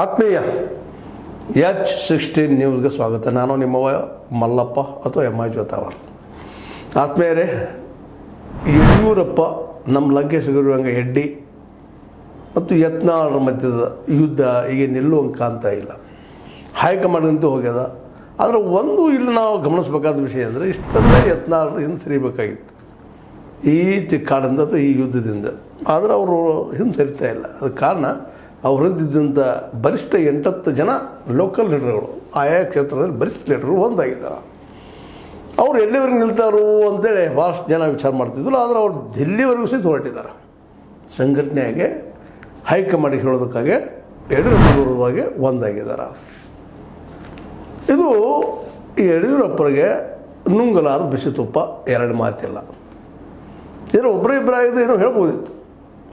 ಆತ್ಮೀಯ H sixteen ನ್ಯೂಸ್ಗೆ ಸ್ವಾಗತ. ನಾನು ನಿಮ್ಮ ಮಲ್ಲಪ್ಪ ಅಥವಾ ಎಂ ಐ ಜೋತಾವರ್ ಆತ್ಮೀಯರೇ, ಯಡಿಯೂರಪ್ಪ ನಮ್ಮ ಲಂಕೇಶ್ವರಂಗೆ ಹೆಡ್ಡಿ ಮತ್ತು ಯತ್ನಾಳರ ಮಧ್ಯದ ಯುದ್ಧ ಈಗ ನಿಲ್ಲುವಂಗೆ ಕಾಣ್ತಾ ಇಲ್ಲ. ಹೈಕಮಾಂಡ್ಗಂತೂ ಹೋಗ್ಯದ. ಆದರೆ ಒಂದು ಇಲ್ಲಿ ನಾವು ಗಮನಿಸಬೇಕಾದ ವಿಷಯ ಅಂದರೆ ಇಷ್ಟೆಲ್ಲ ಯತ್ನಾಳರು ಹಿಂದೆ ಸರಿಬೇಕಾಗಿತ್ತು ಈ ತಿಕ್ಕಾಡಿಂದ ಅಥವಾ ಈ ಯುದ್ಧದಿಂದ. ಆದರೆ ಅವರು ಹಿಂದೆ ಸರಿತಾ ಇಲ್ಲ. ಅದಕ್ಕೆ ಕಾರಣ ಅವ್ರ ಹೊರದಿದ್ದಂಥ ಬಲಿಷ್ಠ ಎಂಟತ್ತು ಜನ ಲೋಕಲ್ ಲೀಡರ್ಗಳು ಆಯಾ ಕ್ಷೇತ್ರದಲ್ಲಿ ಬಲಿಷ್ಠ ಲೀಡರು ಒಂದಾಗಿದ್ದಾರೆ. ಅವ್ರು ಎಲ್ಲಿವರೆಗೆ ನಿಲ್ತಾರೋ ಅಂತೇಳಿ ಭಾಳಷ್ಟು ಜನ ವಿಚಾರ ಮಾಡ್ತಿದ್ರು ಆದರೆ ಅವ್ರು ದಿಲ್ಲಿವರೆಗೂ ಸಹಿತ ಹೊರಟಿದ್ದಾರೆ. ಸಂಘಟನೆಯಾಗೆ ಹೈಕಮಾಂಡಿಗೆ ಹೇಳೋದಕ್ಕಾಗಿ ಯಡಿಯೂರಪ್ಪನವ್ರದಾಗೆ ಒಂದಾಗಿದ್ದಾರೆ. ಇದು ಈ ಯಡಿಯೂರಪ್ಪರಿಗೆ ನುಂಗಲಾರದ ಬಿಸಿ ತುಪ್ಪ ಎರಡು ಮಾತಿಲ್ಲ. ಇದರ ಒಬ್ಬರೇ ಏನೋ ಹೇಳ್ಬೋದಿತ್ತು.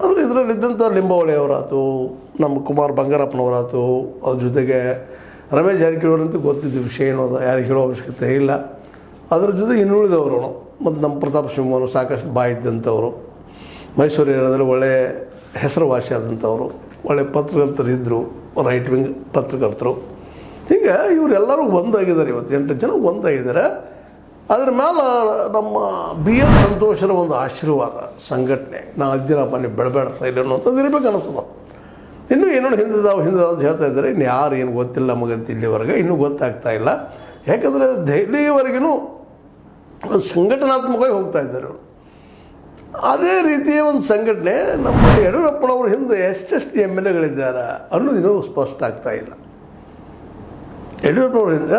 ಆದರೆ ಇದರಲ್ಲಿದ್ದಂಥ ಲಿಂಬಾವಳಿಯವರಾತು ನಮ್ಮ ಕುಮಾರ್ ಬಂಗಾರಪ್ಪನವರಾತು, ಅದ್ರ ಜೊತೆಗೆ ರಮೇಶ್ ಜಾರಕಿಹೊಳಿಂತೂ ಗೊತ್ತಿದ್ದು ವಿಷಯ ಏನು ಅದು, ಯಾರಿಗೆ ಹೇಳೋ ಅವಶ್ಯಕತೆ ಇಲ್ಲ. ಅದ್ರ ಜೊತೆ ಇನ್ನುಳಿದವರು ಮತ್ತು ನಮ್ಮ ಪ್ರತಾಪ್ ಸಿಂಹನು ಸಾಕಷ್ಟು ಬಾಯಿದ್ದಂಥವರು ಮೈಸೂರು ಏರಿಯಾದಲ್ಲಿ ಒಳ್ಳೆ ಹೆಸರುವಾಸಿ ಆದಂಥವರು ಒಳ್ಳೆಯ ಪತ್ರಕರ್ತರು ಇದ್ದರು ರೈಟ್ ವಿಂಗ್ ಪತ್ರಕರ್ತರು. ಹೀಗೆ ಇವರೆಲ್ಲರೂ ಒಂದಾಗಿದ್ದಾರೆ ಇವತ್ತು, ಎಂಟು ಜನ ಒಂದಾಗಿದ್ದಾರೆ. ಅದ್ರ ಮೇಲೆ ನಮ್ಮ ಬಿ ಎಲ್ ಸಂತೋಷರ ಒಂದು ಆಶೀರ್ವಾದ ಸಂಘಟನೆ. ನಾ ಇದ್ದೀರ ಮನೆ ಬೆಳಬೇಡ ರೈಲು ಅನ್ನೋಂಥದ್ದು ಇರಬೇಕು ಅನ್ನಿಸ್ತದ. ಇನ್ನೂ ಏನೋ ಹಿಂದಿದಾವೆ ಹಿಂದಿದಾವ್ ಅಂತ ಹೇಳ್ತಾ ಇದ್ದಾರೆ, ಇನ್ನು ಯಾರು ಏನು ಗೊತ್ತಿಲ್ಲ ನಮಗಂತ ಇಲ್ಲಿವರೆಗೆ, ಇನ್ನೂ ಗೊತ್ತಾಗ್ತಾ ಇಲ್ಲ. ಯಾಕಂದರೆ ಒಂದು ಸಂಘಟನಾತ್ಮಕವಾಗಿ ಹೋಗ್ತಾ ಇದ್ದಾರೆ ಅವರು. ಅದೇ ರೀತಿಯ ಒಂದು ಸಂಘಟನೆ, ನಮ್ಮ ಯಡಿಯೂರಪ್ಪನವ್ರ ಹಿಂದೆ ಎಷ್ಟೆಷ್ಟು ಎಂ ಎಲ್ ಎಗಳಿದ್ದಾರೆ ಅನ್ನೋದು ಇನ್ನೂ ಸ್ಪಷ್ಟ ಆಗ್ತಾ ಇಲ್ಲ. ಯಡಿಯೂರಪ್ಪನವರಿಂದ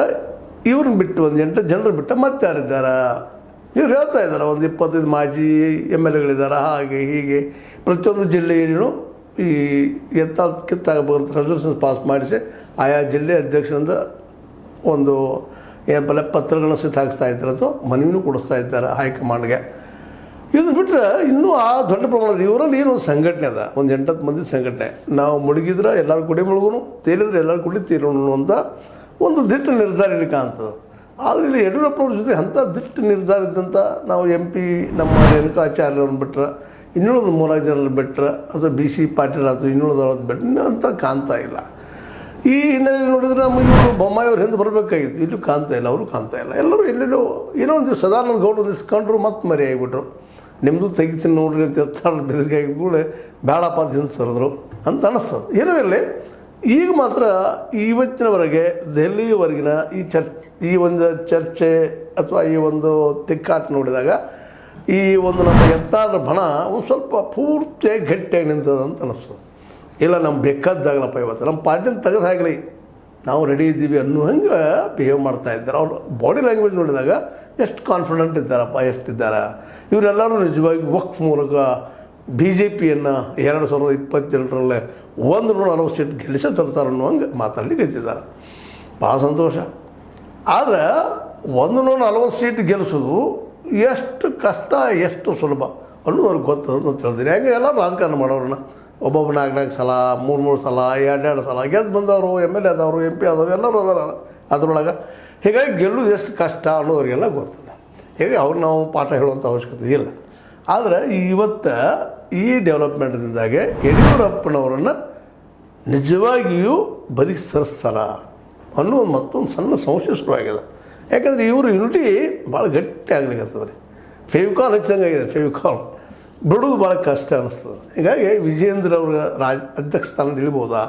ಇವ್ರನ್ನ ಬಿಟ್ಟು ಒಂದು ಎಂಟು ಜನರು ಬಿಟ್ಟು ಮತ್ತೆ ಯಾರಿದ್ದಾರೆ? ಇವ್ರು ಹೇಳ್ತಾ ಇದ್ದಾರೆ, ಒಂದು ಇಪ್ಪತ್ತೈದು ಮಾಜಿ ಎಂ ಎಲ್ ಎಗಳಿದ್ದಾರೆ, ಹಾಗೆ ಹೀಗೆ. ಪ್ರತಿಯೊಂದು ಜಿಲ್ಲೆಯಲ್ಲೂ ಈ ಎತ್ತಾಳ ಕಿತ್ತಾಗಬೇಕಂತ ರೆಸಲ್ಯೂಷನ್ಸ್ ಪಾಸ್ ಮಾಡಿಸಿ ಆಯಾ ಜಿಲ್ಲೆ ಅಧ್ಯಕ್ಷರಿಂದ ಒಂದು ಏನಪ್ಪಲ್ಲ ಪತ್ರಗಳನ್ನ ಸಹಿತ ಹಾಕಿಸ್ತಾ ಇದ್ದಾರೆ ಅಥವಾ ಮನವಿನೂ ಕೊಡಿಸ್ತಾ ಇದ್ದಾರೆ ಹೈಕಮಾಂಡ್ಗೆ. ಇದನ್ನು ಬಿಟ್ಟರೆ ಇನ್ನೂ ಆ ದೊಡ್ಡ ಪ್ರಮಾಣದ ಇವರಲ್ಲಿ ಏನು ಒಂದು ಸಂಘಟನೆ ಅದ, ಒಂದು ಎಂಟತ್ತು ಮಂದಿ ಸಂಘಟನೆ. ನಾವು ಮುಳುಗಿದ್ರೆ ಎಲ್ಲರೂ ಕುಡಿ ಮುಳುಗೋನು, ತೇಲಿದ್ರೆ ಎಲ್ಲರೂ ಕುಡಿ ತೇಲೋಣ ಅಂತ ಒಂದು ದಿಟ್ಟ ನಿರ್ಧಾರ ಕಾಣ್ತದೆ ಆದರೆ ಇಲ್ಲಿ ಯಡಿಯೂರಪ್ಪನವ್ರ ಜೊತೆ ಅಂಥ ದಿಟ್ಟ ನಿರ್ಧಾರ ಇದ್ದಂಥ ನಾವು ಎಂ ಪಿ, ನಮ್ಮ ರೇಣುಕಾಚಾರ್ಯವ್ರನ್ನ ಬಿಟ್ಟರೆ ಇನ್ನುಳಿದ ಮೂರಾರು ಜನರಲ್ಲಿ ಬಿಟ್ರೆ, ಅಥವಾ ಬಿ ಸಿ ಪಾಟೀಲ್ ಆಯ್ತು ಇನ್ನುಳಿದವ್ರದ್ದು ಬಿಟ್ಟು ಇನ್ನೂ ಅಂತ ಕಾಣ್ತಾ ಇಲ್ಲ. ಈ ಹಿನ್ನೆಲೆಯಲ್ಲಿ ನೋಡಿದ್ರೆ ನಮ್ಮ ಇವರು ಬೊಮ್ಮಾಯಿಯವ್ರು ಹಿಂದೆ ಬರಬೇಕಾಗಿತ್ತು. ಇಲ್ಲೂ ಕಾಣ್ತಾ ಇಲ್ಲ, ಅವರು ಕಾಣ್ತಾ ಇಲ್ಲ. ಎಲ್ಲರೂ ಎಲ್ಲೆಲ್ಲೋ ಏನೋ ಒಂದು ಸದಾನಂದ ಗೌಡ ಒಂದಿಷ್ಟು ಕಂಡ್ರು ಮತ್ತೆ ಮರಿ ಆಗಿಬಿಟ್ರು. ನಿಮ್ಮದು ತೆಗಿತೀನಿ ನೋಡ್ರಿ ಅಂತ ಎತ್ತಾಳು ಬೆದರಿಕೆ ಆಗಿ ಕೂಡ ಬೇಡಪ್ಪ ಅಂತ ಹಿಂದೆ ಸರಿದ್ರು ಅಂತ ಅನ್ನಿಸ್ತದೆ ಏನೂ ಇರಲಿ ಈಗ ಮಾತ್ರ ಇವತ್ತಿನವರೆಗೆ ದೆಹಲಿಯವರೆಗಿನ ಈ ಚರ್, ಈ ಒಂದು ಚರ್ಚೆ ಅಥವಾ ಈ ಒಂದು ತಿಕ್ಕಾಟ ನೋಡಿದಾಗ ಈ ಒಂದು ನಮ್ಮ ಎತ್ತಾರ ಬಣ ಒಂದು ಸ್ವಲ್ಪ ಪೂರ್ತಿ ಗಟ್ಟಿಯಾಗಿ ನಿಂತದ ಅಂತ ಅನ್ನಿಸ್ತದೆ ಇಲ್ಲ, ನಮ್ಗೆ ಬೇಕಾದ್ದಾಗಲಪ್ಪ ಇವತ್ತು. ನಮ್ಮ ಪಾರ್ಟಿನ ತೆಗೆದು ಹಾಕಲಿ. ನಾವು ರೆಡಿ ಇದ್ದೀವಿ ಅನ್ನೋ ಹಂಗೆ ಬಿಹೇವ್ ಮಾಡ್ತಾ ಇದ್ದಾರೆ. ಅವ್ರ ಬಾಡಿ ಲ್ಯಾಂಗ್ವೇಜ್ ನೋಡಿದಾಗ ಎಷ್ಟು ಕಾನ್ಫಿಡೆಂಟ್ ಇದ್ದಾರಪ್ಪ ಎಷ್ಟಿದ್ದಾರೆ ಇವರೆಲ್ಲರೂ ನಿಜವಾಗಿ ವಕ್ಫ್ ಮೂಲಕ ಬಿ ಜೆ ಪಿಯನ್ನು ಎರಡು ಸಾವಿರದ ಇಪ್ಪತ್ತೆರಡರಲ್ಲೇ ಒಂದು ನೂರ ನಲವತ್ತು ಸೀಟ್ ಗೆಲ್ಲಿಸ ತರ್ತಾರೆ ಅನ್ನೋ ಹಂಗೆ ಮಾತಾಡ್ಲಿಕ್ಕೆ ಗೆದ್ದಿದ್ದಾರೆ. ಭಾಳ ಸಂತೋಷ. ಆದರೆ ಒಂದು ನೂರ ನಲವತ್ತು ಸೀಟ್ ಗೆಲ್ಲಿಸೋದು ಎಷ್ಟು ಕಷ್ಟ, ಎಷ್ಟು ಸುಲಭ ಅನ್ನೋದು ಅವ್ರಿಗೆ ಗೊತ್ತದ ಅಂತ ತಿಳಿದಿರಿ ಹೆಂಗೆ ಎಲ್ಲ ರಾಜಕಾರಣ ಮಾಡೋರನ್ನ. ಒಬ್ಬೊಬ್ಬ ನಾಲ್ಕು ನಾಲ್ಕು ಸಲ, ಮೂರು ಮೂರು ಸಲ, ಎರಡೆರಡು ಸಲ ಗೆದ್ದು ಬಂದವರು, ಎಂ ಎಲ್ ಎ ಆದವರು ಎಂ ಪಿ ಆದವರು ಎಲ್ಲರೂ ಅದಾರ ಅದರೊಳಗೆ. ಹೀಗಾಗಿ ಗೆಲ್ಲೋದು ಎಷ್ಟು ಕಷ್ಟ ಅನ್ನೋರಿಗೆಲ್ಲ ಗೊತ್ತದೆ. ಹೀಗೆ ಅವ್ರು ನಾವು ಪಾಠ ಹೇಳುವಂಥ ಅವಶ್ಯಕತೆ ಇಲ್ಲ. ಆದರೆ ಇವತ್ತು ಈ ಡೆವಲಪ್ಮೆಂಟ್ದಿಂದಾಗೆ ಯಡಿಯೂರಪ್ಪನವರನ್ನು ನಿಜವಾಗಿಯೂ ಬದುಕಿ ಸರಿಸ್ತಾರ ಅನ್ನೋ ಮತ್ತೊಂದು ಸಣ್ಣ ಸಂಶಯ ಶುರುವಾಗಿದೆ. ಯಾಕಂದರೆ ಇವರು ಯುನಿಟಿ ಭಾಳ ಗಟ್ಟಿ ಆಗ್ಲಿಕ್ಕೆ ರೀ ಫೆವಿಕಾಲ್ ಹಚ್ಚಂಗಾಗಿದೆ ಫೆವಿಕಾಲ್ ಬಿಡೋದು ಭಾಳ ಕಷ್ಟ ಅನ್ನಿಸ್ತದೆ ಹೀಗಾಗಿ ವಿಜೇಂದ್ರ ಅವ್ರ ರಾಜ ಅಧ್ಯಕ್ಷ ಸ್ಥಾನದ ಇಳಿಬೋದಾ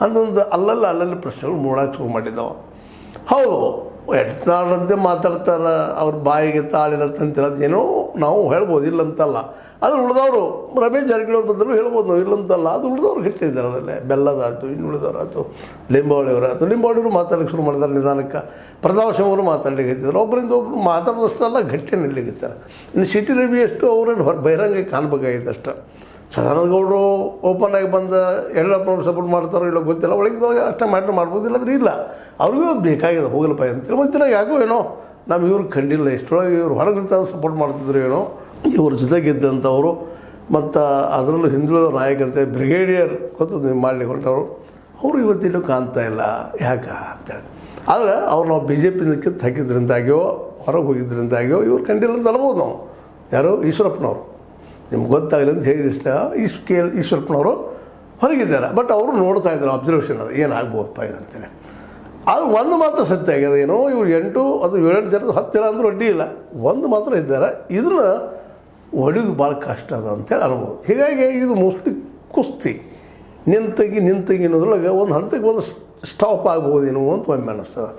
ಅಂತಂದು ಅಲ್ಲಲ್ಲಿ ಅಲ್ಲಲ್ಲಿ ಪ್ರಶ್ನೆಗಳು ಮೂಡಕ್ಕೆ ಶುರು ಮಾಡಿದ್ದಾವೆ. ಹೌದು ಎಡ್ತಾಳಂತೆ ಮಾತಾಡ್ತಾರೆ, ಅವ್ರ ಬಾಯಿಗೆ ತಾಳಿರತ್ತಂತ ಏನೋ ನಾವು ಹೇಳ್ಬೋದು, ಇಲ್ಲಂತಲ್ಲ. ಅದು ಉಳಿದವರು, ರಮೇಶ್ ಜಾರಕಿಹೊಳಿ ಬಂದರು ಹೇಳ್ಬೋದು ನಾವು, ಇಲ್ಲಂತಲ್ಲ. ಅದು ಉಳಿದವ್ರು ಹಿಟ್ಟಿದ್ದಾರೆ ಅದರಲ್ಲೇ. ಬೆಲ್ಲದಾಯ್ತು, ಇನ್ನು ಉಳಿದವರು ಲಿಂಬಾವಳಿಯವರಾಯ್ತು. ಲಿಂಬಾವಳಿಯವರು ಮಾತಾಡಕ್ಕೆ ಶುರು ಮಾಡಿದ್ದಾರೆ ನಿಧಾನಕ್ಕೆ. ಪ್ರತಾಪ್ ಅವರು ಮಾತಾಡ್ಲಿಕ್ಕೆ ಹತ್ತಿದ್ದಾರೆ ಒಬ್ಬರಿಂದ ಒಬ್ಬರು ಮಾತಾಡೋದಷ್ಟೆಲ್ಲ ಘಟ್ಟೆ ನಿಲ್ಲಿಗಿದ್ದಾರೆ ಇನ್ನು ಸಿಟಿ ರವಿ ಎಷ್ಟು ಅವರಲ್ಲಿ ಹೊರ ಬಹಿರಂಗ ಕಾಣಬೇಕಾಗಿತ್ತು ಅಷ್ಟೇ ಸದಾನಂದ ಗೌಡರು ಓಪನ್ ಆಗಿ ಬಂದ ಯಡಿಯೂರಪ್ಪನವ್ರು ಸಪೋರ್ಟ್ ಮಾಡ್ತಾರೋ ಇಲ್ಲ ಗೊತ್ತಿಲ್ಲ. ಒಳಗಿದ್ದೊಳಗೆ ಅಷ್ಟೇ ಮ್ಯಾಟ್ರ್ ಮಾಡ್ಬೋದು ಇಲ್ಲಾಂದ್ರೆ ಇಲ್ಲ. ಅವ್ರಿಗೂ ಬೇಕಾಗಿದೆ ಹೋಗಲಪ್ಪ ಅಂತೇಳಿ ಮತ್ತೆ ಯಾಕೋ ಏನೋ ನಾವು ಇವ್ರು ಕಂಡಿಲ್ಲ ಇಷ್ಟೊಳಗೆ ಇವ್ರು ಹೊರಗೆ ಸಪೋರ್ಟ್ ಮಾಡ್ತಿದ್ರು ಏನೋ, ಇವ್ರ ಜೊತೆಗಿದ್ದಂಥವರು ಮತ್ತು ಅದರಲ್ಲೂ ಹಿಂದುಳಿದ ನಾಯಕಂತೆ ಬ್ರಿಗೇಡಿಯರ್ ಗೊತ್ತು ನೀವು ಮಾಡಲಿಕ್ಕೆ ಹೊರಟವರು, ಅವರು ಇವತ್ತಿಲ್ಲೂ ಕಾಣ್ತಾ ಇಲ್ಲ. ಯಾಕ ಅಂತೇಳಿ. ಆದರೆ ಅವ್ರು ನಾವು ಬಿ ಜೆ ಪಿಯಿಂದ ಕಿತ್ತು ಹಾಕಿದ್ರಿಂದಾಗ್ಯೋ, ಹೊರಗೆ ಹೋಗಿದ್ರಿಂದಾಗ್ಯೋ ಇವ್ರು ಕಂಡಿಲ್ಲ ಅಂತ ಅನ್ಬೋದು ನಾವು. ಯಾರು? ಈಶ್ವರಪ್ಪನವರು. ನಿಮ್ಗೆ ಗೊತ್ತಾಗಲಿ ಅಂತ ಹೇಳಿದಿಷ್ಟ ಈಶ್ ಕೆ ಈಶ್ವರಪ್ಪನವರು ಹೊರಗಿದ್ದಾರೆ. ಬಟ್ ಅವರು ನೋಡ್ತಾ ಇದ್ದಾರೆ ಅಬ್ಸರ್ವೇಷನ್ ಅದು ಏನಾಗ್ಬೋದಪ್ಪ ಇದಂತೇಳಿ ಅದು ಒಂದು ಮಾತ್ರ ಸತ್ಯ ಆಗ್ಯದ ಏನೋ ಇವ್ರು ಎಂಟು ಅಥವಾ ಏಳೆಂಟು ಜನ ಹತ್ತು ಜನ ಅಂದರೂ ಅಡ್ಡಿ ಇಲ್ಲ. ಒಂದು ಮಾತ್ರ ಇದ್ದಾರೆ, ಇದನ್ನು ಹೊಡೆದು ಭಾಳ ಕಷ್ಟ ಅದ ಅಂತೇಳಿ ಅನ್ಬೋದು. ಹೀಗಾಗಿ ಇದು ಮೋಸ್ಟ್ಲಿ ಕುಸ್ತಿ. ನಿಂತಗಿ ನಿಂತಗಿ ಅನ್ನೋದ್ರೊಳಗೆ ಒಂದು ಹಂತಕ್ಕೆ ಒಂದು ಸ್ಟಾಪ್ ಆಗ್ಬೋದೇನೋ ಅಂತ ಒಮ್ಮೆ ಅನ್ನಿಸ್ತದೆ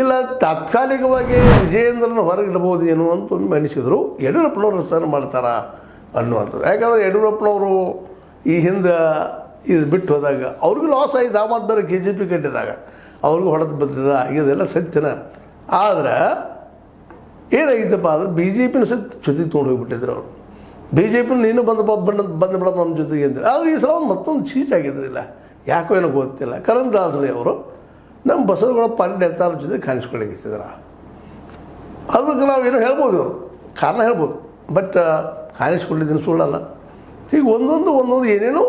ಇಲ್ಲ, ತಾತ್ಕಾಲಿಕವಾಗಿ ವಿಜಯೇಂದ್ರನ ಹೊರಗಿಡ್ಬೋದೇನು ಅಂತ ಒಮ್ಮೆ ಅನಿಸಿದ್ರು, ಯಡಿಯೂರಪ್ಪನವರು ರಚನೆ ಮಾಡ್ತಾರ? ಅನ್ನುವಂಥದ್ದು. ಯಾಕಂದರೆ ಯಡಿಯೂರಪ್ಪನವರು ಈ ಹಿಂದೆ ಇದು ಬಿಟ್ಟು ಹೋದಾಗ ಅವ್ರಿಗೂ ಲಾಸ್ ಆಯಿತು, ಆ ಮಾತು ಬೇರೆ ಕೆ ಜಿ ಪಿ ಕಟ್ಟಿದಾಗ ಅವ್ರಿಗೂ ಹೊಡೆದು ಬಂದಿದ್ದ ಆಗಿದೆಲ್ಲ ಸತ್ಯನ. ಆದರೆ ಏನಾಗಿತ್ತಪ್ಪ ಅಂದ್ರೆ ಬಿ ಜೆ ಪಿನ ಸತ್ ಜೊತೆಗೆ ತೊಗೊಂಡು ಅವರು. ಬಿ ಜೆ ಪಿನ ನೀನು ಬಂದಪ್ಪ ಬಂದು ಬಂದು ಬಿಡೋದು ನಮ್ಮ ಜೊತೆಗೆ ಅಂದ್ರೆ. ಆದರೆ ಈ ಸಲ ಒಂದು ಮತ್ತೊಂದು ಚೀಚ್ ಆಗಿದ್ರಿಲ್ಲ. ಯಾಕೋ ಏನೋ ಗೊತ್ತಿಲ್ಲ. ಕರಣ್ ಕರಂದಾಸಲಿ ಅವರು ನಮ್ಮ ಬಸವಗಳ ಪಾಂಡೆ ಎತ್ತಾರ ಜೊತೆ ಕಾಣಿಸ್ಕೊಳ್ಳಿಕ್ಕಿಸಿದ್ರ? ಅದಕ್ಕೆ ನಾವೇನು ಹೇಳ್ಬೋದು. ಕಾರಣ ಹೇಳ್ಬೋದು. ಬಟ್ ಕಾಣಿಸ್ಕೊಂಡಿದ್ದೀನಿ ಸುಳ್ಳಲ್ಲ. ಹೀಗೆ ಒಂದೊಂದು ಒಂದೊಂದು ಏನೇನೋ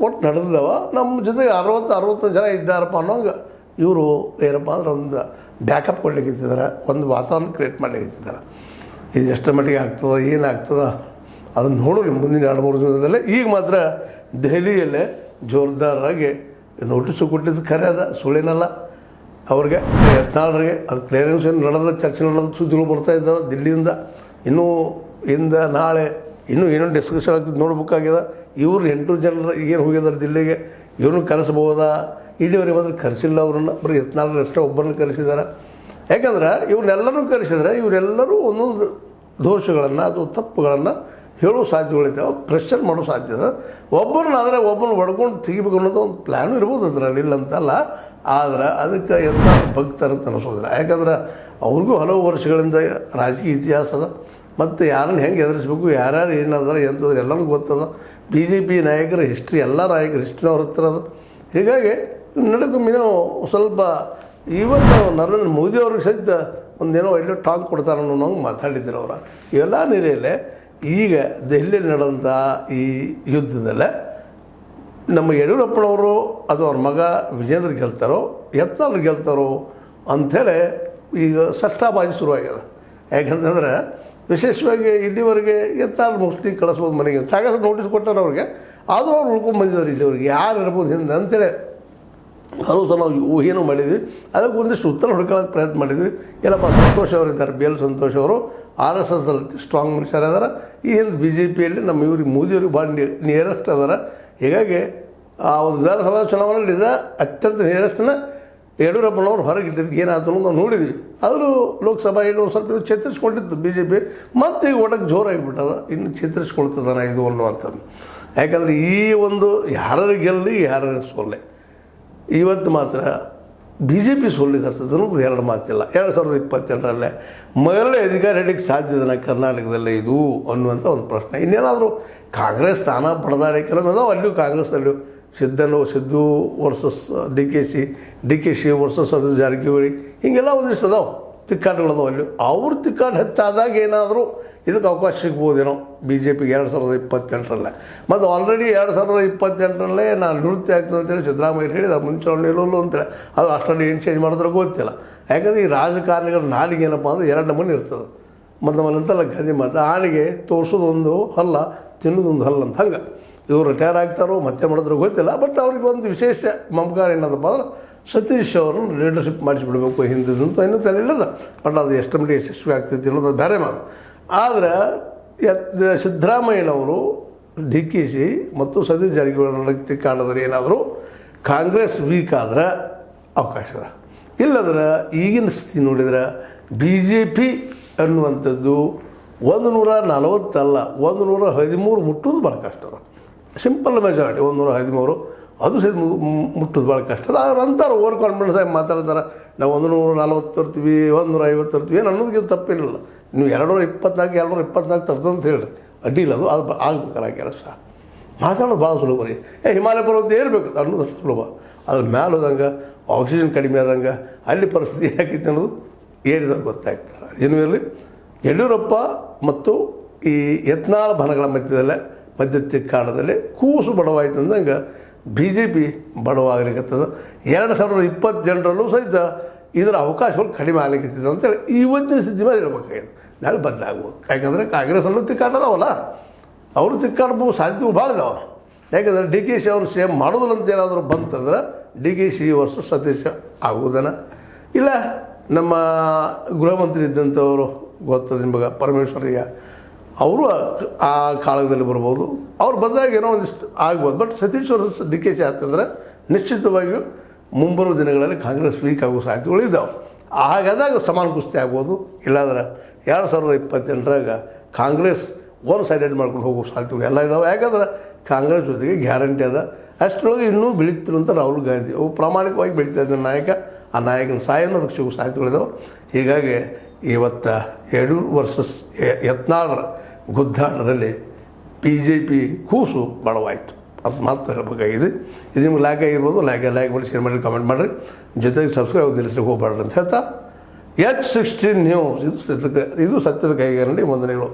ಒಟ್ಟು ನಡೆದವ ನಮ್ಮ ಜೊತೆಗೆ ಅರವತ್ತು ಅರವತ್ತು ಜನ ಇದ್ದಾರಪ್ಪ ಅನ್ನೋಂಗೆ ಇವರು ಏನಪ್ಪ ಅಂದ್ರೆ ಒಂದು ಬ್ಯಾಕಪ್ ಕೊಡ್ಲಿಕ್ಕಿದ್ದಾರೆ ಒಂದು ವಾತಾವರಣ ಕ್ರಿಯೇಟ್ ಮಾಡ್ಲಿಕ್ಕಿದ್ದಾರೆ ಇದು ಎಷ್ಟರ ಮಟ್ಟಿಗೆ ಆಗ್ತದ ಏನಾಗ್ತದ ಅದನ್ನು ನೋಡೋಣ. ಮುಂದಿನ ಎರಡು, ಮೂರು ದಿನದಲ್ಲೇ ಈಗ ಮಾತ್ರ ದೆಹಲಿಯಲ್ಲೇ ಜೋರ್ದಾರಾಗಿ ನೋಟಿಸು ಕೊಟ್ಟಿದ್ದು ಖರೆ ಅದ. ಸುಳ್ಳೇನಲ್ಲ. ಅವ್ರಿಗೆ ಯತ್ನಾಳರಿಗೆ ಅದು ಕ್ಲಿಯರೆನ್ಸ್ ಏನು ನಡೆದ, ಚರ್ಚೆ ನಡೆದ ಸುದ್ದಿಗಳು ಬರ್ತಾ ಇದ್ದಾವೆ ದಿಲ್ಲಿಯಿಂದ. ಇನ್ನೂ ಇಂದ ನಾಳೆ ಇನ್ನೂ ಏನೋ ಡಿಸ್ಕಷನ್ ಆಗ್ತದೆ ನೋಡ್ಬೇಕಾಗಿದೆ ಇವ್ರು ಎಂಟು ಜನರು ಏನು ಹೋಗಿದ್ದಾರೆ ದಿಲ್ಲಿಗೆ, ಇವ್ರನ್ನ ಕರೆಸ್ಬೋದಾ? ಇಲ್ಲಿವರೆಗೆ ಮಾತ್ರ ಕರೆಸಿಲ್ಲ ಅವ್ರನ್ನ. ಬರೀ ಯತ್ನಾಳರು ಅಷ್ಟೇ ಒಬ್ಬರನ್ನ ಕರೆಸಿದ್ದಾರೆ ಯಾಕಂದ್ರೆ ಇವ್ರನ್ನೆಲ್ಲರೂ ಕರೆಸಿದ್ರೆ ಇವರೆಲ್ಲರೂ ಒಂದೊಂದು ದೋಷಗಳನ್ನು ಅಥವಾ ತಪ್ಪುಗಳನ್ನು ಹೇಳೋ ಸಾಧ್ಯತೆಗಳಿದ್ದಾವೆ ಪ್ರೆಷರ್ ಮಾಡೋ ಸಾಧ್ಯತೆ ಒಬ್ಬರನ್ನ ಆದರೆ ಒಬ್ಬರನ್ನ ಹೊಡ್ಕೊಂಡು ತೆಗಿಬೇಕು ಅನ್ನೋದು ಒಂದು ಪ್ಲ್ಯಾನು ಇರ್ಬೋದು ಅದರಲ್ಲಿ. ಇಲ್ಲ ಅಂತಲ್ಲ ಆದ್ರೆ ಅದಕ್ಕೆ ಎಲ್ಲ ಭಕ್ತರಂತ ಅನಿಸೋದಿಲ್ಲ. ಯಾಕಂದ್ರೆ ಅವ್ರಿಗೂ ಹಲವು ವರ್ಷಗಳಿಂದ ರಾಜಕೀಯ ಇತಿಹಾಸ ಅದ. ಮತ್ತು ಯಾರನ್ನ ಹೆಂಗೆ ಎದುರಿಸ್ಬೇಕು, ಯಾರ್ಯಾರು ಏನದಾರ ಎಂಥದ್ರು ಎಲ್ಲನೂ ಗೊತ್ತದ. ಬಿ ಜೆ ಪಿ ನಾಯಕರ ಹಿಸ್ಟ್ರಿ, ಎಲ್ಲ ನಾಯಕರ ಹಿಸ್ಟ್ರಿ ಅವ್ರ ಹತ್ರ ಅದು. ಹೀಗಾಗಿ ನಡಗೊಮ್ಮಿನೂ ಸ್ವಲ್ಪ ಇವತ್ತು ನರೇಂದ್ರ ಮೋದಿ ಅವ್ರಿಗೆ ಸಹಿತ ಒಂದೇನೋ ಎಲ್ಲೋ ಟಾಂಗ್ ಕೊಡ್ತಾರೆ ಅನ್ನೋ ಮಾತಾಡಿದ್ರು ಅವರ. ಇವೆಲ್ಲ ನೆಲೆಯಲ್ಲೇ ಈಗ ದೆಹಲಿಯಲ್ಲಿ ನಡೆದಂಥ ಈ ಯುದ್ಧದಲ್ಲೇ ನಮ್ಮ ಯಡಿಯೂರಪ್ಪನವರು ಅಥವಾ ಅವ್ರ ಮಗ ವಿಜೇಂದ್ರ ಗೆಲ್ತಾರೋ, ಯತ್ನಾಳ್ ಗೆಲ್ತಾರೋ ಅಂಥೇಳಿ ಈಗ ಸಷ್ಟಾಬಾಜಿ ಶುರುವಾಗ್ಯದ. ಯಾಕಂತಂದ್ರೆ ವಿಶೇಷವಾಗಿ ಇಲ್ಲಿವರೆಗೆ ಎತ್ತಾರು ಮೋಸ್ಟ್ಲಿ ಕಳಿಸ್ಬೋದು ಮನೆಗೆ ಸಾಕಷ್ಟು ನೋಟಿಸ್ ಕೊಟ್ಟಾರೆ ಅವ್ರಿಗೆ. ಆದರೂ ಅವ್ರು ಉಳ್ಕೊಂಡು ಬಂದಿದ್ದಾರೆ ಇಲ್ಲಿವರೆಗೆ. ಯಾರು ಇರ್ಬೋದು ಹಿಂದೆ ಅಂತೇಳಿ ಹಲವು ಸಲ ನಾವು ಊಹೆನೂ ಮಾಡಿದ್ವಿ. ಅದಕ್ಕೆ ಒಂದಿಷ್ಟು ಉತ್ತರ ಹುಡ್ಕೊಳ್ಳೋಕೆ ಪ್ರಯತ್ನ ಮಾಡಿದ್ವಿ. ಎಲ್ಲಪ್ಪ, ಸಂತೋಷ್ ಅವರು ಇದ್ದಾರೆ. ಬಿ ಎಲ್ ಸಂತೋಷ್ ಅವರು, ಆರ್ ಎಸ್ ಎಸ್ ಅಲ್ಲಿ ಸ್ಟ್ರಾಂಗ್ ಮನುಷ್ಯರು ಅದಾರ ಈ ಹಿಂದೆ ಬಿ ಜೆ ಪಿಯಲ್ಲಿ ನಮ್ಮ ಇವ್ರಿಗೆ ಮೋದಿಯವ್ರಿಗೆ ಭಾಳ ನಿಯರೆಸ್ಟ್ ಅದಾರ ಹೀಗಾಗಿ ಆ ಒಂದು ವಿಧಾನಸಭಾ ಚುನಾವಣೆಯಲ್ಲಿ ಅತ್ಯಂತ ನಿಯರೆಸ್ಟನ್ನ ಯಡಿಯೂರಪ್ಪನವ್ರು ಹೊರಗೆ ಇಟ್ಟಿದ್ದಕ್ಕೆ ಏನಾಯ್ತು ನಾವು ನೋಡಿದ್ವಿ. ಆದರೂ ಲೋಕಸಭಾ ಒಂದು ಸ್ವಲ್ಪ ಚೇತರಿಸ್ಕೊಂಡಿತ್ತು ಬಿ ಜೆ ಪಿ ಮತ್ತು ಈಗ ಒಡಕ್ಕೆ ಜೋರಾಗಿಬಿಟ್ಟದ. ಇನ್ನು ಚೇತರಿಸ್ಕೊಳ್ತದಾನ ಇದು ಅನ್ನುವಂಥದ್ದು. ಯಾಕಂದರೆ ಈ ಒಂದು ಯಾರು ಗೆಲ್ಲಿ ಯಾರು ಸೋಲೆ ಇವತ್ತು ಮಾತ್ರ ಬಿ ಜೆ ಪಿ ಸೋಲಿಗತ್ತದ ಎರಡು ಮಾತಿಲ್ಲ. ಎರಡು ಸಾವಿರದ ಇಪ್ಪತ್ತೆರಡರಲ್ಲೇ ಮೊದಲೇ ಅಧಿಕಾರ ಹಿಡಿಯಕ್ಕೆ ಸಾಧ್ಯದನ ಕರ್ನಾಟಕದಲ್ಲೇ ಇದು ಅನ್ನುವಂಥ ಒಂದು ಪ್ರಶ್ನೆ. ಇನ್ನೇನಾದರೂ ಕಾಂಗ್ರೆಸ್ ಸ್ಥಾನ ಪಡೆದಾಡಿ ಕೆಲವೊಂದು ಅದಾವ. ಅಲ್ಲಿಯೂ ಕಾಂಗ್ರೆಸ್ಸಲ್ಲಿಯೂ ಸಿದ್ದನು, Siddu versus, D K C, D K C versus ಅದು ಜಾರಕಿಹೊಳಿ, ಹೀಗೆಲ್ಲ ಒಂದಿಷ್ಟು ಅದಾವೆ, ತಿಕ್ಕಾಟಗಳದಾವ ಅಲ್ಲಿ. ಅವ್ರ ತಿಕ್ಕಾಟ ಹೆಚ್ಚಾದಾಗ ಏನಾದರೂ ಇದಕ್ಕೆ ಅವಕಾಶ ಸಿಗ್ಬೋದೇನೋ, ಬಿ ಜೆ ಪಿಗೆ ಎರಡು ಸಾವಿರದ ಇಪ್ಪತ್ತೆಂಟರಲ್ಲೇ. ಮತ್ತು ಆಲ್ರೆಡಿ ಎರಡು ಸಾವಿರದ ಇಪ್ಪತ್ತೆಂಟರಲ್ಲೇ ನಾನು ನಿವೃತ್ತಿ ಆಗ್ತದೆ ಅಂತೇಳಿ ಸಿದ್ದರಾಮಯ್ಯ ಹೇಳಿದ, ಮುಂಚೂಣಿ ಇರೋಲ್ಲ ಅಂತೇಳಿ. ಅದು ಅಷ್ಟರಲ್ಲಿ ಏನು ಚೇಂಜ್ ಮಾಡಿದ್ರೆ ಗೊತ್ತಿಲ್ಲ. ಯಾಕಂದರೆ ಈ ರಾಜಕಾರಣಿಗಳ ನಾಲಿಗೆ ಏನಪ್ಪ ಅಂದ್ರೆ ಎರಡು ನಮೂನೆ ಇರ್ತದೆ. ಮತ್ತು ನಮ್ಮಲ್ಲಂತಲ್ಲ ಗದಿ ಮತ್ತು ಆನೆಗೆ ತೋರಿಸೋದೊಂದು ಹಲ್ಲ, ತಿನ್ನೋದೊಂದು ಹಲ್ಲ ಅಂತ ಹಂಗೆ. ಇವರು ರಿಟೈರ್ ಆಗ್ತಾರೋ, ಮತ್ತೆ ಮಾಡಿದ್ರು ಗೊತ್ತಿಲ್ಲ ಬಟ್ ಅವ್ರಿಗೆ ಒಂದು ವಿಶೇಷ ಮಮಕಾರ ಏನದಪ್ಪ ಅಂದ್ರೆ ಸತೀಶ್ ಅವರನ್ನು ಲೀಡರ್ಶಿಪ್ ಮಾಡಿಸಿಬಿಡ್ಬೇಕು, ಹಿಂದಿದಂತ ಇನ್ನೂ ತಲೆಯಿಲ್ಲದ ಬಟ್ ಅದು ಎಷ್ಟು ಮಟ್ಟಿಗೆ ಯಶಸ್ವಿ ಆಗ್ತೈತಿ ಅನ್ನೋದು ಬೇರೆ ಮಾತು. ಆದರೆ ಸಿದ್ದರಾಮಯ್ಯನವರು ಡಿ ಕೆ ಶಿ ಮತ್ತು ಸತೀಶ್ ಜಾರಕಿಹೊಳಿ ನಡಕ್ತಿ ಕಾಣಿದ್ರೆ ಏನಾದರೂ ಕಾಂಗ್ರೆಸ್ ವೀಕ್ ಆದ್ರೆ ಅವಕಾಶ ಅದ ಇಲ್ಲದ್ರೆ ಈಗಿನ ಸ್ಥಿತಿ ನೋಡಿದ್ರೆ ಬಿ ಜೆ ಪಿ ಅನ್ನುವಂಥದ್ದು ಒಂದು ನೂರ ನಲವತ್ತಲ್ಲ, ಒಂದು ನೂರ ಹದಿಮೂರು ಮುಟ್ಟೋದು ಭಾಳ ಕಷ್ಟ. ಅದ ಸಿಂಪಲ್ ಮೆಜಾರಿಟಿ, ಒಂದು ನೂರ, ಹದಿಮೂರು. ಅದು ಮು- ಮುಟ್ಟೋದು ಭಾಳ ಕಷ್ಟ. ಅದು ಅವ್ರು ಅಂತಾರೆ, ಓವರ್ ಕಾನ್ಫಿಡೆನ್ಸ್ ಆಗಿ ಮಾತಾಡ್ತಾರೆ, ನಾವು ಒಂದು ನೂರ, ನಲ್ವತ್ತು ತರ್ತೀವಿ, ಒಂದು ನೂರ ಐವತ್ತು ತರ್ತೀವಿ, ಏನು ಅನ್ನೋದಕ್ಕಿಂತ ತಪ್ಪೇನಿಲ್ಲ ನೀವು ಎರಡು ನೂರ ಇಪ್ಪತ್ನಾಲ್ಕು, ಎರಡು ನೂರ ಇಪ್ಪತ್ನಾಲ್ಕು ತರ್ತಂತ ಹೇಳಿರಿ. ಅಡ್ಡಿ ಇಲ್ಲ ಅದು ಅದು ಆಗ್ಬೇಕಲ್ಲ ಕೆಲಸ ಮಾತಾಡೋದು ಭಾಳ ಸುಲಭ ರೀ. ಏ, ಹಿಮಾಲಯ ಪರ್ವತ ಏರ್ಬೇಕು ಅನ್ನೋದು ಸುಲಭ. ಅದ್ರ ಮ್ಯಾಲೆ ಹೋದಂಗೆ, ಆಕ್ಸಿಜನ್ ಕಡಿಮೆ ಆದಂಗೆ, ಅಲ್ಲಿ ಪರಿಸ್ಥಿತಿ ಏನಾಗಿತ್ತು ಅನ್ನೋದು ಏರಿದ ಗೊತ್ತಾಗ್ತದೆ. ಏನು ಇರಲಿ? ಯಡಿಯೂರಪ್ಪ ಮತ್ತು ಈ ಯತ್ನಾಳ ಭನಗಳ ಮಧ್ಯದಲ್ಲೇ ಮಧ್ಯ ಕಾಲದಲ್ಲಿ ಕೂಸು ಬಡವಾಯಿತು ಅಂದಂಗೆ ಬಿ ಜೆ ಪಿ ಬಡವಾಗಲಿಕ್ಕತ್ತದ ಎರಡು ಸಾವಿರದ ಇಪ್ಪತ್ತೆಂಟರಲ್ಲೂ ಸಹಿತ ಇದರ ಅವಕಾಶಗಳು ಕಡಿಮೆ ಆಗ್ಲಿಕ್ಕೆ ಅಂತೇಳಿ ಇವತ್ತಿನ ಸ್ಥಿತಿ ಮೇಲೆ ಇರಬೇಕಾಗಿದೆ ನಾಳೆ ಬದಲಾಗ್ಬೋದು ಯಾಕಂದರೆ ಕಾಂಗ್ರೆಸ್ ಅನ್ನೋ ತಿಕ್ಕಾಡೋದವಲ್ಲ ಅವರು ತಿಕ್ಕಾಡ್ಬೋದು ಸಾಧ್ಯತೆಗಳು ಭಾಳ ಇದಾವೆ. ಯಾಕಂದರೆ ಡಿ ಕೆ ಶಿ ಅವರು ಸೇಮ್ ಮಾಡೋದಿಲ್ಲ ಅಂತ ಏನಾದರೂ ಬಂತಂದ್ರೆ ಡಿ ಕೆ ಶಿ ವರ್ಷ ಸತೀಶ ಆಗುವುದನ. ಇಲ್ಲ, ನಮ್ಮ ಗೃಹ ಮಂತ್ರಿ ಇದ್ದಂಥವರು ಗೊತ್ತದ ನಿಮಗೆ, ಪರಮೇಶ್ವರಯ್ಯ. ಅವರು ಆ ಕಾಲದಲ್ಲಿ ಬರ್ಬೋದು. ಅವ್ರು ಬಂದಾಗ ಏನೋ ಒಂದಿಷ್ಟು ಆಗ್ಬೋದು. But Satish versus D K Shi ನಿಶ್ಚಿತವಾಗಿಯೂ ಮುಂಬರುವ ದಿನಗಳಲ್ಲಿ ಕಾಂಗ್ರೆಸ್ ವೀಕ್ ಆಗೋ ಸಾಧ್ಯತೆಗಳು ಇದ್ದಾವೆ ಹಾಗಾದಾಗ ಸಮಾನ ಕುಸ್ತಿ ಆಗ್ಬೋದು. ಇಲ್ಲಾಂದ್ರೆ ಎರಡು ಸಾವಿರದ ಇಪ್ಪತ್ತೆಂಟರಾಗ ಕಾಂಗ್ರೆಸ್ ಒನ್ ಸೈಡೆಡ್ ಮಾಡ್ಕೊಂಡು ಹೋಗೋ ಸಾಧ್ಯತೆಗಳು ಎಲ್ಲ ಇದಾವೆ. ಯಾಕಂದ್ರೆ ಕಾಂಗ್ರೆಸ್ ಜೊತೆಗೆ ಗ್ಯಾರಂಟಿ ಅದ. ಅಷ್ಟರೊಳಗೆ ಇನ್ನೂ ಬೆಳೀತಿರು ಅಂತ ರಾಹುಲ್ ಗಾಂಧಿ. ಅವು ಪ್ರಾಮಾಣಿಕವಾಗಿ ಬೆಳೀತಾ ಇದ್ದ ನಾಯಕ. ಆ ನಾಯಕನ ಸಾಯನ ಅದಕ್ಕೆ ಸಿಗೋ ಸಾಧ್ಯತೆಗಳಿದಾವೆ. ಹೀಗಾಗಿ ಇವತ್ತು ಯಡೂರು ವರ್ಸಸ್ ಯತ್ನಾಳರ ಗುದ್ದಾಟದಲ್ಲಿ ಬಿ ಜೆ ಪಿ ಕೂಸು ಬಡವಾಯಿತು. ಅದು ಮಾತ್ರ ಹೇಳಬೇಕಾಗಿದೆ. ಇದು ನಿಮ್ಗೆ ಲ್ಯಾಕ್ ಆಗಿರ್ಬೋದು ಲ್ಯಾಕ್ ಲೈಕ್ ಮಾಡಿ ಶೇರ್ ಮಾಡಿ ಕಮೆಂಟ್ ಮಾಡಿರಿ. ಜೊತೆಗೆ ಸಬ್ಸ್ಕ್ರೈಬ್ ನಿಲ್ಲಿಸ್ಲಿಕ್ಕೆ ಹೋಗ್ಬಾರ್ದು ಅಂತ ಹೇಳ್ತಾ. ಎಚ್ ಸಿಕ್ಸ್ಟೀನ್ ನ್ಯೂಸ್ ಇದು ಸತ್ಯದ ಇದು ಸತ್ಯದ ಕೈಗಾರಣಿ ವಂದನೆಗಳು